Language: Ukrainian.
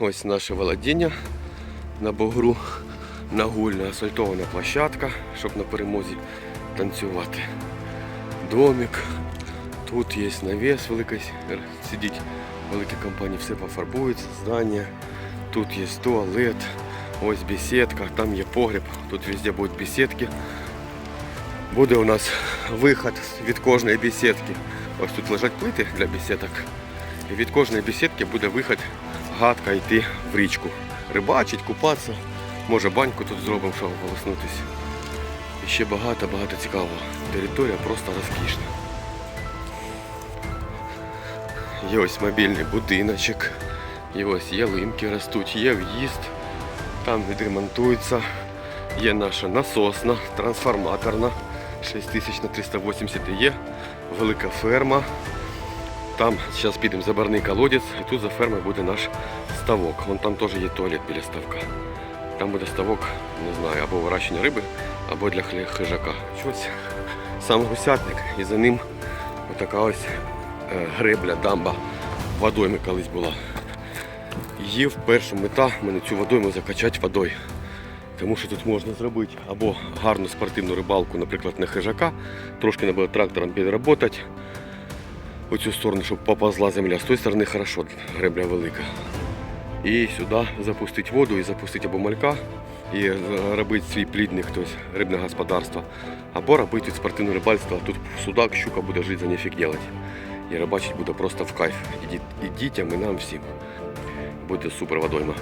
Ось наше володіння на Богру. Нагульна асфальтована площадка, щоб на перемозі танцювати. Домик. Тут є навіс великий, сидіть великі компанії, все пофарбується, здання. Тут є туалет, ось беседка, там є погреб, тут везде будуть беседки. Буде у нас виход від кожної беседки. Ось тут лежать плити для беседок. І від кожної беседки буде виход гадка йти в річку. Рибачить, купатися. Може баньку тут зробимо, щоб полоснутися. І ще багато-багато цікавого. Територія просто розкішна. Є ось мобільний будиночок, є ось ялинки ростуть, є в'їзд, там відремонтується, є наша насосна, трансформаторна, 6000 на 380 і є велика ферма. Там зараз підемо за барний колодязь, і тут за фермою буде наш ставок. Вон там теж є туалет біля ставка. Там буде ставок, не знаю, або вирощення риби, або для хижака. Ось сам гусятник і за ним отака ось е, гребля, дамба водойми колись була. Її вперше мета мене цю водойму закачати водою. Тому що тут можна зробити або гарну спортивну рибалку, наприклад, на хижака, трошки треба трактором підроботати у цю сторону, щоб поповзла земля. З тої сторони хорошо, гребля велика. І сюди запустити воду і запустити або малька, і робити свій плідник, тобто рибне господарство, або робити спортивне рибальство. Тут судак, щука буде жити за ніфіг делать. І рибачить буде просто в кайф. І дітям, і нам всім. Буде супер водойма.